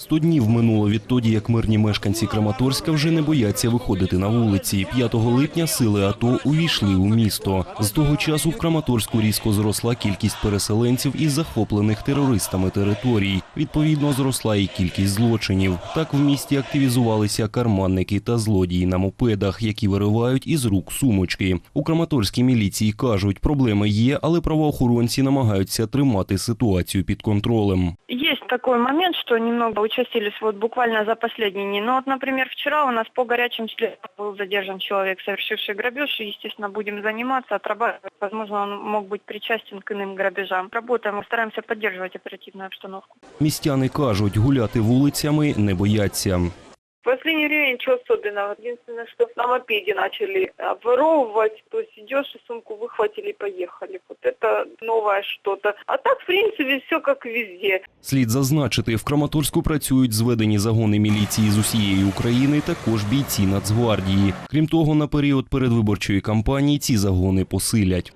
Сто днів минуло відтоді, як мирні мешканці Краматорська вже не бояться виходити на вулиці. 5 липня сили АТО увійшли у місто. З того часу в Краматорську різко зросла кількість переселенців із захоплених терористами територій. Відповідно, зросла і кількість злочинів. Так в місті активізувалися карманники та злодії на мопедах, які виривають із рук сумочки. У Краматорській міліції кажуть, проблеми є, але правоохоронці намагаються тримати ситуацію під контролем Есть такой момент, что немного участились вот буквально за последние дни. Ну вот, например, вчера у нас по горячим следам был задержан человек, совершивший грабеж, и, естественно, будем заниматься, отрабатывать. Возможно, он мог быть причастен к иным грабежам. Работаем, стараемся поддерживать оперативную обстановку. Містяни кажуть, гуляти вулицями не бояться. В последнее время ничего особенного. Единственное, что на мопеде начали обворовывать, то есть идешь и сумку выхватили и поехали. Вот это новое что-то. А так, в принципе, все как везде. Слід зазначити, в Краматорську працюють зведені загони міліції з усієї України, також бійці Нацгвардії. Крім того, на період передвиборчої кампанії ці загони посилять.